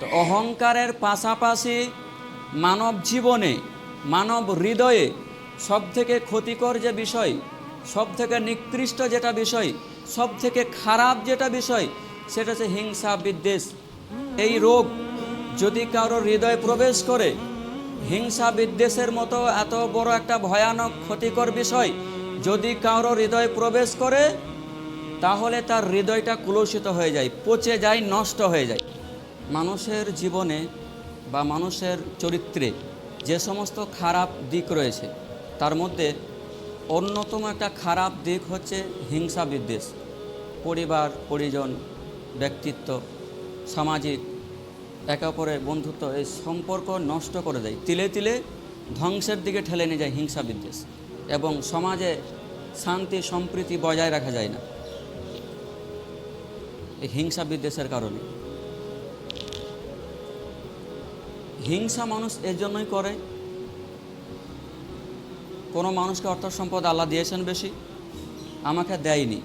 তো অহংকারের পাশাপাশি মানব জীবনে, মানব হৃদয়ে সব থেকে ক্ষতিকর যে বিষয় সব থেকে নিকৃষ্ট যেটা বিষয় সব থেকে খারাপ যেটা বিষয়, সেটা হচ্ছে হিংসা, বিদ্বেষ। এই রোগ যদি কারও হৃদয়ে প্রবেশ করে, হিংসা, বিদ্বেষের মতো এত বড় একটা ভয়ানক, ক্ষতিকর বিষয় যদি কারও হৃদয়ে প্রবেশ করে, তাহলে তার হৃদয়টা কুলসিত হয়ে যায়, পচে যায়, নষ্ট হয়ে যায়। মানুষের জীবনে বা মানুষের চরিত্রে যে সমস্ত খারাপ দিক রয়েছে, তার মধ্যে অন্যতম একটা খারাপ দিক হচ্ছে হিংসা বিদ্বেষ। পরিবার, পরিজন, ব্যক্তিত্ব, সামাজিক, একে অপরের বন্ধুত্ব, এই সম্পর্ক নষ্ট করে দেয়। তিলে তিলে ধ্বংসের দিকে ঠেলে নিয়ে যায় হিংসা বিদ্বেষ এবং সমাজে শান্তি, সম্প্রীতি বজায় রাখা যায় না। এই হিংসা বিদ্বেষের কারণে। হিংসা মানুষ এর জন্যই করে। কোনো মানুষকে অর্থ সম্পদ আল্লাহ দিয়েছেন বেশি, আমাকে দেয়নি।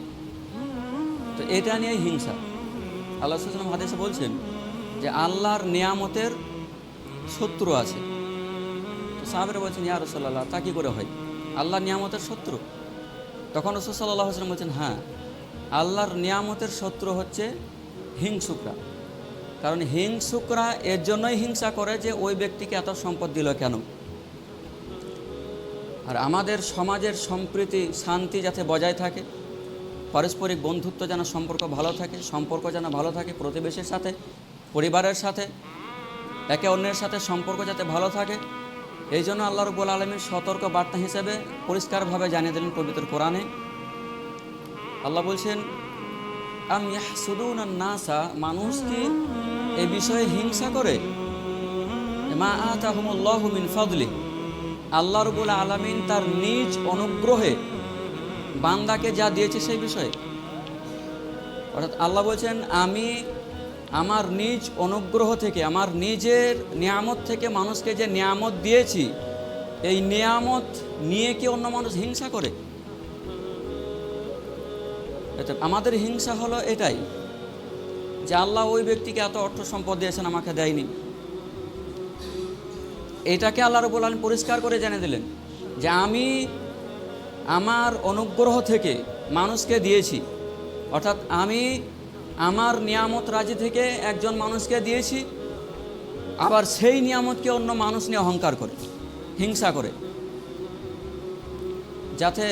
তো এটা নিয়েই হিংসা। আল্লাহ সাল্লাম হাদিসে বলছেন যে আল্লাহর নিয়ামতের শত্রু আছে। তো সাহাবেরা বলছেন, ইয়া রসল্লাহ তা কী করে হয়? আল্লাহর নিয়ামতের শত্রু? তখন রসুল সাল্লাহ আসলাম বলছেন হ্যাঁ আল্লাহর নিয়ামতের শত্রু হচ্ছে হিংসুকরা। কারণ হিংসুকরা এর জন্যই হিংসা করে যে ওই ব্যক্তিকে এত সম্পদ দিল কেন? আর আমাদের সমাজের সম্প্রীতি, শান্তি যাতে বজায় থাকে, পারস্পরিক বন্ধুত্ব যেন সম্পর্ক ভালো থাকে, সম্পর্ক যেন ভালো থাকে, প্রতিবেশীর সাথে, পরিবারের সাথে, একে অন্যের সাথে সম্পর্ক যাতে ভালো থাকে, এই জন্য আল্লাহ রব্বুল আলমীর সতর্ক বার্তা হিসেবে পরিষ্কারভাবে জানিয়ে দিলেন পবিত্র কোরআনে। আল্লাহ বলছেন আম নাসা মানুষ কি এ বিষয়ে হিংসা করে। মা আল্লাহ রবুল আলমিন তার নিজ অনুগ্রহে বান্দাকে যা দিয়েছে সেই বিষয়ে। অর্থাৎ আল্লাহ বলছেন, আমি আমার নিজ অনুগ্রহ থেকে, আমার নিজের নিয়ামত থেকে মানুষকে যে নিয়ামত দিয়েছি, এই নিয়ামত নিয়ে কি অন্য মানুষ হিংসা করে? আমাদের হিংসা হলো এটাই যে আল্লাহ ওই ব্যক্তিকে এত অর্থ সম্পদ দিয়েছেন, আমাকে দেয়নি। এটাকে আল্লাহ রবুল পরিষ্কার করে জেনে দিলেন যে আমি আমার অনুগ্রহ থেকে মানুষকে দিয়েছি। অর্থাৎ আমি আমার নিয়ামত রাজি থেকে একজন মানুষকে দিয়েছি, আবার সেই নিয়ামতকে অন্য মানুষ নিয়ে অহংকার করে, হিংসা করে। যাতে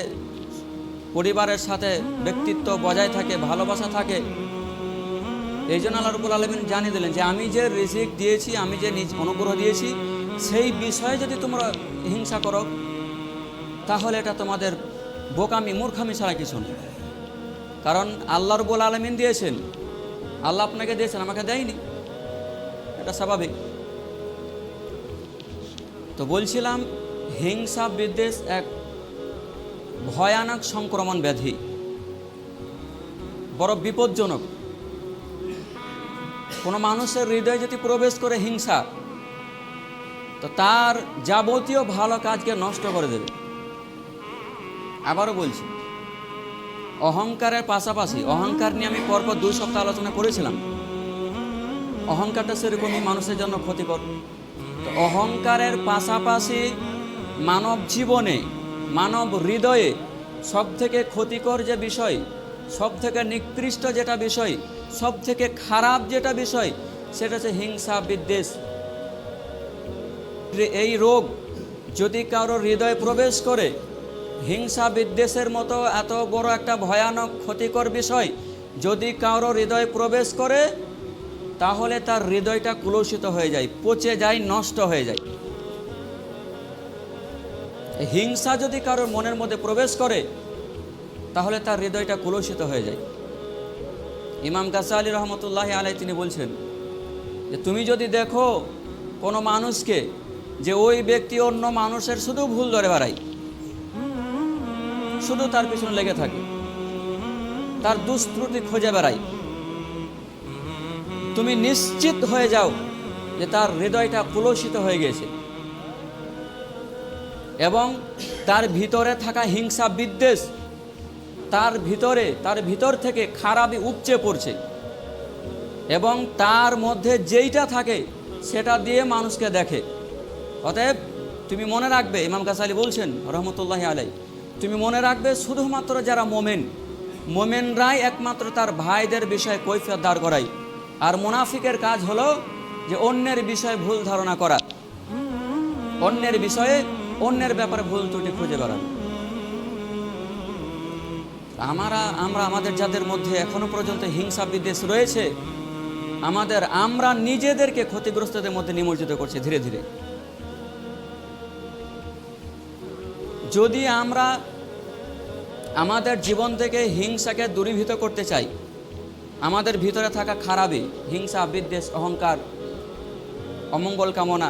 পরিবারের সাথে ব্যক্তিত্ব বজায় থাকে, ভালোবাসা থাকে। এই জন্য আল্লাহ রবুল আলমিন জানিয়ে দিলেন যে, আমি যে রিজিক দিয়েছি, আমি যে নিজ অনুগ্রহ দিয়েছি, সেই বিষয়ে যদি তোমরা হিংসা করো, তাহলে এটা তোমাদের বোকামি, মূর্খামি ছাড়া কিছু নেই কারণ আল্লাহ রবুল আলমিন দিয়েছেন। আল্লাহ আপনাকে দিয়েছেন, আমাকে দেয়নি। এটা স্বাভাবিক। তো বলছিলাম, হিংসা বিদ্বেষ এক ভয়ানক সংক্রমণ ব্যাধি। বড় বিপজ্জনক। কোনো মানুষের হৃদয়ে যদি প্রবেশ করে হিংসা, তো তার যাবতীয় ভালো কাজকে নষ্ট করে দেবে। আবারও বলছি, অহংকারের পাশাপাশি, অহংকার নিয়ে আমি পরপর দুই সপ্তাহ আলোচনা করেছিলাম। অহংকারটা সেরকমই মানুষের জন্য ক্ষতিকর। অহংকারের পাশাপাশি মানব জীবনে মানব হৃদয়ে সব থেকে ক্ষতিকর যে বিষয় সব থেকে নিকৃষ্ট যেটা বিষয় সব থেকে খারাপ যেটা বিষয়, সেটা হচ্ছে হিংসা, বিদ্বেষ। এই রোগ যদি কারও হৃদয়ে প্রবেশ করে, হিংসা, বিদ্বেষের মতো এত বড় একটা ভয়ানক, ক্ষতিকর বিষয় যদি কারও হৃদয়ে প্রবেশ করে, তাহলে তার হৃদয়টা কুলসিত হয়ে যায়, পচে যায়, নষ্ট হয়ে যায়। হিংসা যদি কারোর মনের মধ্যে প্রবেশ করে, তাহলে তার হৃদয়টা কুলসিত হয়ে যায়। ইমাম গাছা আলী রহমতুল্লাহ আলাই তিনি বলছেন যে, তুমি যদি দেখো কোনো মানুষকে যে ওই ব্যক্তি অন্য মানুষের শুধু ভুল ধরে বেড়ায়, শুধু তার পিছনে লেগে থাকে, তার দুষ্ত্রুটি খুঁজে বেড়ায়, তুমি নিশ্চিত হয়ে যাও যে তার হৃদয়টা কুলসিত হয়ে গেছে এবং তার ভিতরে থাকা হিংসা বিদ্বেষ, তার ভিতরে, তার ভিতর থেকে খারাপই উপচে পড়ছে। এবং তার মধ্যে যেইটা থাকে, সেটা দিয়ে মানুষকে দেখে। অতএব, তুমি মনে রাখবে, ইমাম গাছালি বলছেন, রহমতুল্লাহ আলাই তুমি মনে রাখবে, শুধুমাত্র যারা মোমেন, মোমেনরাই একমাত্র তার ভাইদের বিষয়ে কৈফিয়ত দাঁড় করায়। আর মুনাফিকের কাজ হলো যে অন্যের বিষয়ে ভুল ধারণা করা। অন্যের বিষয়ে অন্যের ব্যাপারে ভুল ত্রুটি খুঁজে বেড়ানো। আমরা আমরা আমাদের যাদের মধ্যে এখনও পর্যন্ত হিংসা বিদ্বেষ রয়েছে। আমাদের, আমরা নিজেদেরকে ক্ষতিগ্রস্তদের মধ্যে নিমজ্জিত করছি ধীরে ধীরে। যদি আমরা আমাদের জীবন থেকে হিংসাকে দূরীভূত করতে চাই, আমাদের ভিতরে থাকা খারাপই, হিংসা, বিদ্বেষ, অহংকার, অমঙ্গল কামনা,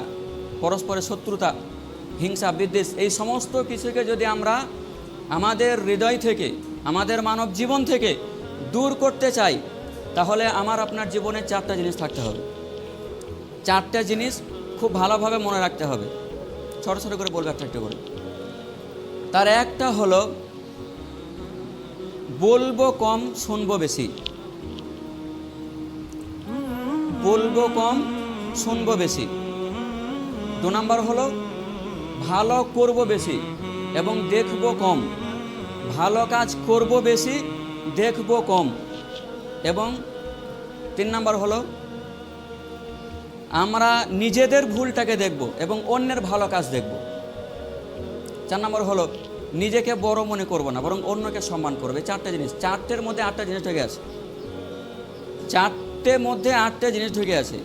পরস্পরের শত্রুতা হিংসা, বিদ্বেষ, এই সমস্ত কিছুকে যদি আমরা আমাদের হৃদয় থেকে, আমাদের মানব জীবন থেকে দূর করতে চাই, তাহলে আমার আপনার জীবনে চারটা জিনিস থাকতে হবে। চারটা জিনিস খুব ভালোভাবে মনে রাখতে হবে। ছোটো ছোটো করে বলব একটা একটা করে। তার একটা হলো, বলব কম, শুনব বেশি। বলব কম, শুনব বেশি। দু নম্বর হলো ভালো করব বেশি এবং দেখব কম। ভালো কাজ করব বেশি, দেখব কম। এবং তিন নম্বর হলো, আমরা নিজেদের ভুলটাকে দেখব এবং অন্যের ভালো কাজ দেখব। চার নম্বর হলো, নিজেকে বড় মনে করব না, বরং অন্যকে সম্মান করবে। চারটে জিনিস, চারটের মধ্যে আটটা জিনিস ঢুকে আছে। চারটে মধ্যে আটটা জিনিস ঢুকে আছে।